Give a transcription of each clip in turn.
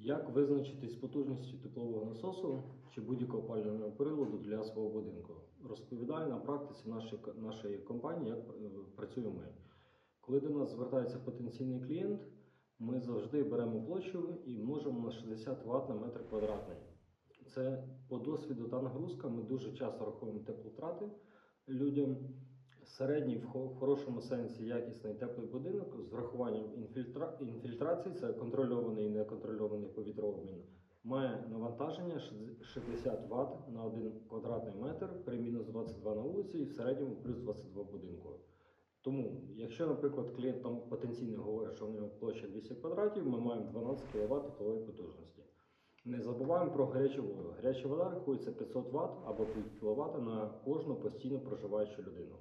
Як визначитись з потужністю теплового насосу чи будь-якого опалювального приладу для свого будинку? Розповідаю на практиці нашої, компанії, як е, працюємо ми. Коли до нас звертається потенційний клієнт, ми завжди беремо площу і множимо на 60 Вт на метр квадратний. Це по досвіду та нагрузка. Ми дуже часто рахуємо теплотрати людям. Середній в хорошому сенсі якісний теплий будинок з врахуванням інфільтра... інфільтрації, це контрольований і неконтрольований повітрообмін, має навантаження 60 Вт на 1 квадратний метр при мінус 22 на вулиці і в середньому плюс 22 в будинку. Тому, якщо, наприклад, клієнт там потенційно говорить, що в нього площа 200 квадратів, ми маємо 12 кВт теплової потужності. Не забуваємо про гарячу воду. Гаряча вода рахується 500 Вт або пів кВт на кожну постійно проживаючу людину.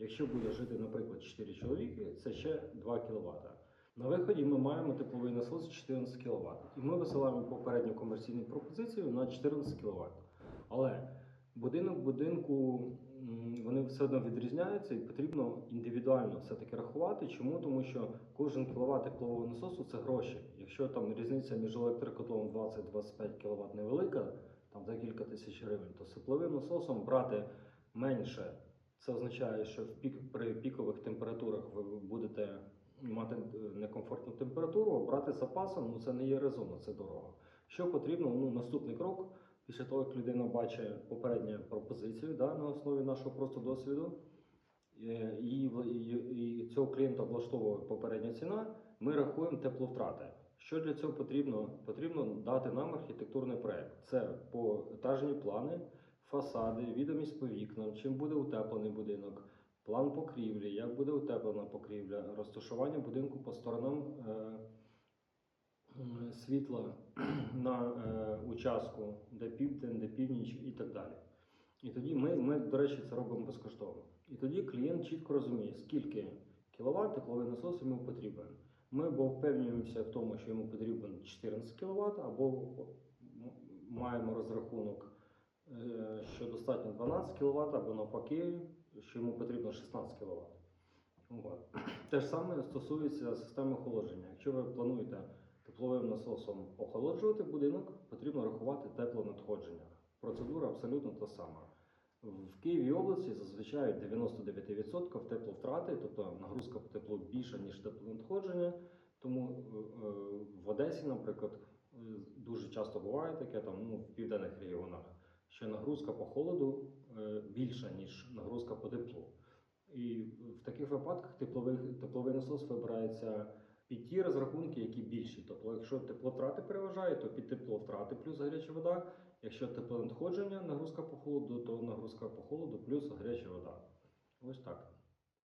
Якщо буде жити, наприклад, 4 чоловіки, це ще 2 кВт. На виході ми маємо тепловий насос 14 кВт. І ми висилаємо попередню комерційну пропозицію на 14 кВт. Але будинок будинку вони все одно відрізняються і потрібно індивідуально все-таки рахувати. Чому? Тому що кожен кіловат теплового насосу це гроші. Якщо там різниця між електрокотлом 20-25 кВт невелика, там декілька тисяч гривень, то з тепловим насосом брати менше. Це означає, що в пік, при пікових температурах ви будете мати е, некомфортну температуру, брати з запасом ну, це не є резонно, це дорого. Що потрібно? Ну, наступний крок, після того, як людина бачить попередню пропозицію да, на основі нашого просто досвіду, е, і, в- і, і цього клієнта влаштовує попередня ціна, ми рахуємо тепловтрати. Що для цього потрібно? Потрібно дати нам архітектурний проект. Це поетажні плани, фасади, відомість по вікнам, чим буде утеплений будинок, план покрівлі, як буде утеплена покрівля, розташування будинку по сторонам е, світла на е, участку, де південь, де північ і так далі. І тоді ми, ми, до речі, це робимо безкоштовно. І тоді клієнт чітко розуміє, скільки кіловат тепловий насос йому потрібен. Ми або впевнюємося в тому, що йому потрібен 14 кВт, або маємо розрахунок, що достатньо 12 кВт, або навпаки, що йому потрібно 16 кВт. Те ж саме стосується системи охолодження. Якщо ви плануєте тепловим насосом охолоджувати будинок, потрібно рахувати теплонадходження. Процедура абсолютно та сама. В Києві області зазвичай 99% тепловтрати, тобто нагрузка по теплу більша, ніж теплонадходження. Тому е, е, в Одесі, наприклад, е, дуже часто буває таке там ну, в південних регіонах, що нагрузка по холоду е, більша, ніж нагрузка по теплу. І в таких випадках тепловий, тепловий насос вибирається під ті розрахунки, які більші. Тобто, якщо теплотрати переважають, то під тепловтрати плюс гаряча вода. Якщо теплонадходження, нагрузка по холоду, то нагрузка по холоду плюс гаряча вода. Ось так.